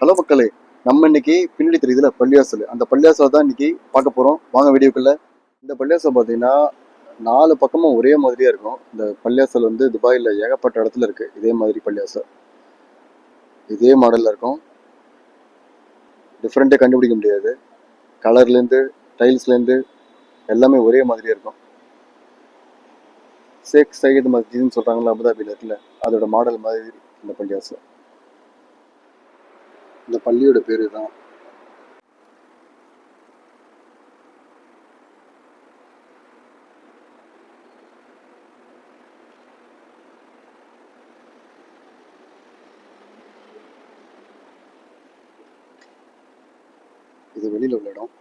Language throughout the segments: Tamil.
ஹலோ மக்களே நம்ம இன்னைக்கு பின்னாடி தெரியுதுல பள்ளியாசல் அந்த பள்ளியாசலை தான் இன்னைக்கு பார்க்க போறோம். வாங்க வீடியோக்குள்ள. இந்த பள்ளியாசல் பார்த்தீங்கன்னா நாலு பக்கமும் ஒரே மாதிரியா இருக்கும். இந்த பள்ளியாசல் வந்து துபாயில் ஏகப்பட்ட இடத்துல இருக்கு. இதே மாதிரி பள்ளியாசல் இதே மாடல்ல இருக்கும். டிஃப்ரெண்ட்டே கண்டுபிடிக்க முடியாது. கலர்லேருந்து டைல்ஸ்லேருந்து எல்லாமே ஒரே மாதிரியாக இருக்கும். ஷேக் சையத் மஸ்ஜித்னு சொல்கிறாங்களா அபுதாபியில் இருக்குல்ல அதோட மாடல் மாதிரி இந்த பள்ளியாசல் இந்த பள்ளியோட பேரு தான். இது வெளியில உள்ள இடம்.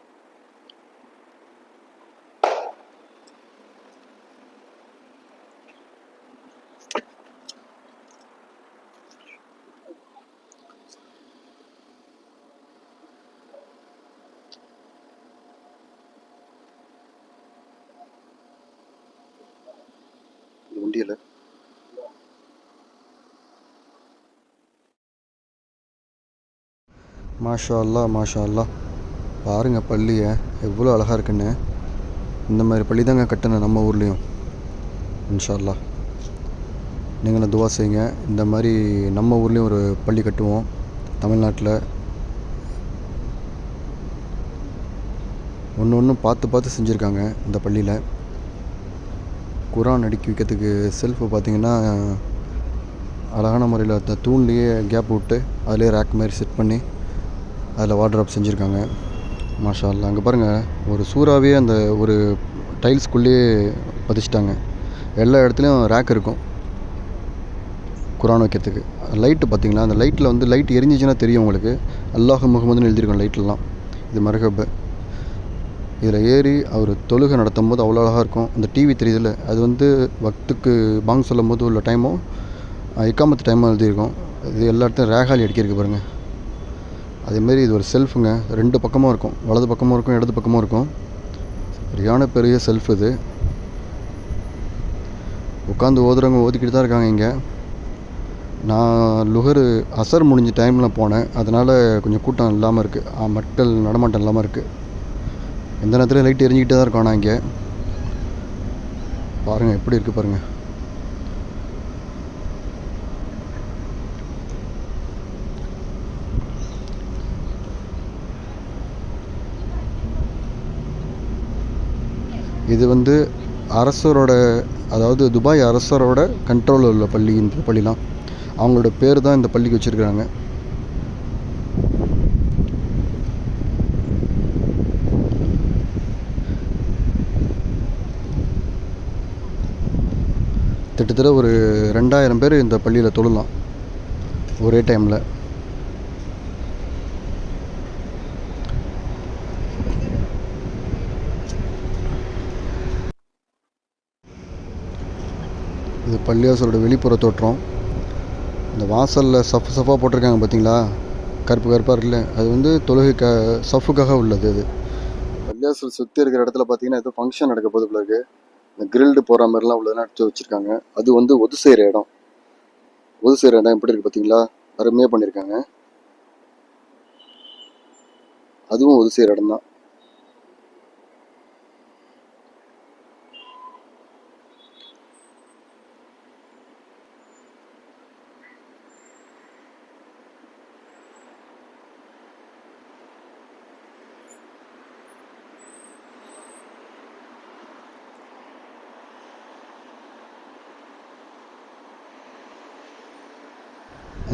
முடியல. மாஷா அல்லா மாஷா அல்லா பாருங்க பள்ளியை எவ்வளோ அழகாக இருக்குன்னு. இந்த மாதிரி பள்ளி தாங்க கட்டணும் நம்ம ஊர்லேயும். இன்ஷா அல்லா நீங்களும் துவா செய்யுங்க. இந்த மாதிரி நம்ம ஊர்லேயும் ஒரு பள்ளி கட்டுவோம். தமிழ்நாட்டில். ஒன்று ஒன்று பார்த்து பார்த்து செஞ்சுருக்காங்க இந்த பள்ளியில். குரான் அடுக்கி வைக்கிறதுக்கு செல்ஃபு பார்த்தீங்கன்னா அழகான முறையில் அந்த தூண்லேயே கேப் விட்டு அதிலே ரேக் மாதிரி செட் பண்ணி அதில் வாட்ராப் செஞ்சுருக்காங்க. மாஷா அல்லா அங்கே பாருங்கள் ஒரு சூறாவே அந்த ஒரு டைல்ஸ்குள்ளேயே பதிச்சிட்டாங்க. எல்லா இடத்துலையும் ரேக் இருக்கும். குரான் வைக்கிறதுக்கு. லைட்டு பார்த்தீங்கன்னா அந்த லைட்டில் வந்து லைட் எரிஞ்சிச்சுன்னா தெரியும் உங்களுக்கு. அல்லாஹ் முகமதுன்னு எழுதியிருக்கோம் லைட்லலாம் இது மரகப. இதில் ஏறி அவர் தொழுகை நடத்தும் போது அவ்வளோ அழகாக இருக்கும். அந்த டிவி தெரியுதுல்ல அது வந்து வக்துக்கு பாங் சொல்லும் போது உள்ள டைமும் இக்காமத்து டைமும் எழுதியிருக்கோம். இது எல்லா இடத்தையும் ரேகாலி அடிக்கிருக்கு பாருங்கள் அதேமாரி இது ஒரு செல்ஃபுங்க ரெண்டு பக்கமும் இருக்கும். வலது பக்கமும் இருக்கும் இடது பக்கமும் இருக்கும். சரியான பெரிய செல்ஃப் இது. உட்காந்து ஓதுறவங்க ஓதிக்கிட்டு தான் இருக்காங்க இங்கே. நான் லுகர் அசர் முடிஞ்ச டைமில் போனேன். அதனால் கொஞ்சம் கூட்டம் இல்லாமல் இருக்குது மக்கள் நடமாட்டம் இல்லாமல் இருக்குது எந்த நேரத்துலையும் லைட் எரிஞ்சிக்கிட்டே தான் இருக்கும் ஆனால் இங்கே? பாருங்கள் எப்படி இருக்குது பாருங்கள் இது வந்து அரசரோட அதாவது துபாய் அரசரோட கண்ட்ரோலில் உள்ள பள்ளி இந்த பள்ளிலாம் அவங்களோட பேர் தான் இந்த பள்ளிக்கு வச்சுருக்குறாங்க. கிட்டத்தட்ட ஒரு ரெண்டாயிரம் பேர் இந்த பள்ளியில் தொழலாம். ஒரே டைமில் இது பள்ளியாசலோட வெளிப்புற தோற்றம். இந்த வாசலில் சஃப் சஃபாக போட்டிருக்காங்க பார்த்தீங்களா கருப்பு கருப்பாக இருக்குல்ல. அது வந்து தொழுகைக்க சஃபுக்காக உள்ளது அது. பள்ளியாசல் சுற்றி இருக்கிற இடத்துல பார்த்தீங்கன்னா ஏதோ ஃபங்க்ஷன் நடக்க போது போல இந்த கிரில்டு போகிற மாதிரிலாம் உள்ளதெல்லாம் எடுத்து வச்சுருக்காங்க. அது வந்து ஒது செய்கிற இடம். ஒது செய்கிற இடம் எப்படி இருக்குது பார்த்தீங்களா அருமையாக பண்ணியிருக்காங்க அதுவும் ஒது செய்கிற இடம் தான்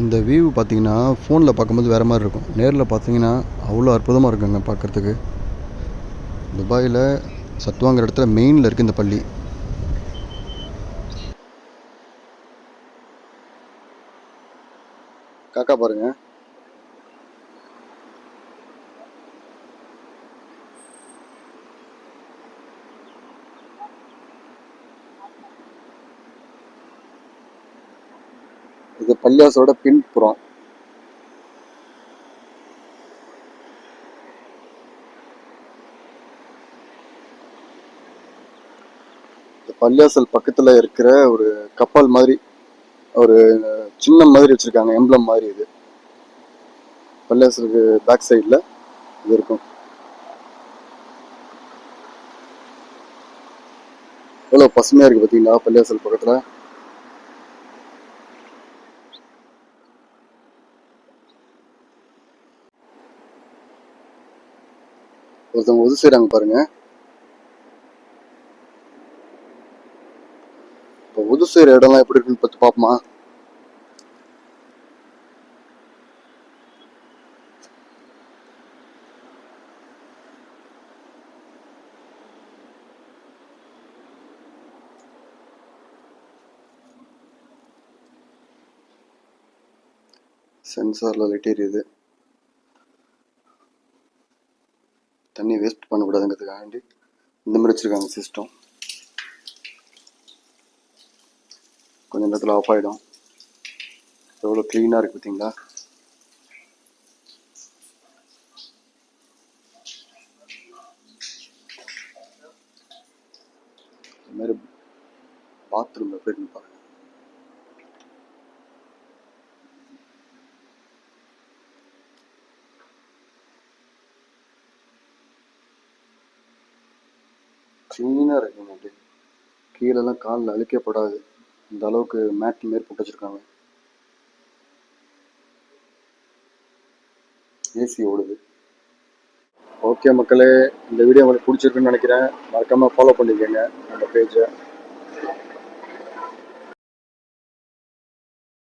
இந்த வியூ பார்த்தீங்கன்னா ஃபோனில் பார்க்கும்போது வேறு மாதிரி இருக்கும். நேரில் பார்த்தீங்கன்னா அவ்வளோ அற்புதமாக இருக்குங்க பார்க்குறதுக்கு. துபாயில் சத்துவாங்கிற இடத்துல மெயினில் இருக்குது இந்த பள்ளி. காக்கா பாருங்கள் இது பள்ளியாசோட பின்புறம். இந்த பள்ளியாசல் பக்கத்துல இருக்கிற ஒரு கப்பல் மாதிரி ஒரு சின்னம் மாதிரி வச்சிருக்காங்க எம்ப்ளம் மாதிரி இது. பள்ளியாசலுக்கு பேக் சைடில் இது இருக்கும். எவ்வளோ பசுமையாக இருக்குது பார்த்தீங்களா பள்ளியாசல் பக்கத்தில்? ஒருத்தவங்க உதவி செய்கிறாங்க பாருங்க. இப்போ உதவி செய்கிற இடம்லாம் எப்படி இருக்குன்னு பார்த்து பார்ப்போமா? சென்சாரில் லைட் எரியுது தண்ணி வேஸ்ட் பண்ணக்கூடாதுங்கிறதுக்காண்டி இந்த மாதிரி வச்சுருக்காங்க சிஸ்டம் கொஞ்சம் நேரத்தில் ஆஃப் ஆகிடும் எவ்வளோ க்ளீனாக இருக்குது பார்த்தீங்களா இந்த மாதிரி பாத்ரூம் எப்படி பாருங்கள் க்ளீனாக இருக்கும் அப்படியே கீழெல்லாம் காலில் அழிக்கப்படாது. இந்த அளவுக்கு மேட் மாரி போட்டு வச்சுருக்காங்க. ஏசி ஓடுது. ஓகே மக்களே இந்த வீடியோ உங்களுக்கு பிடிச்சிருக்குன்னு நினைக்கிறேன். மறக்காமல் ஃபாலோ பண்ணிக்கோங்க. நம்ம பேஜை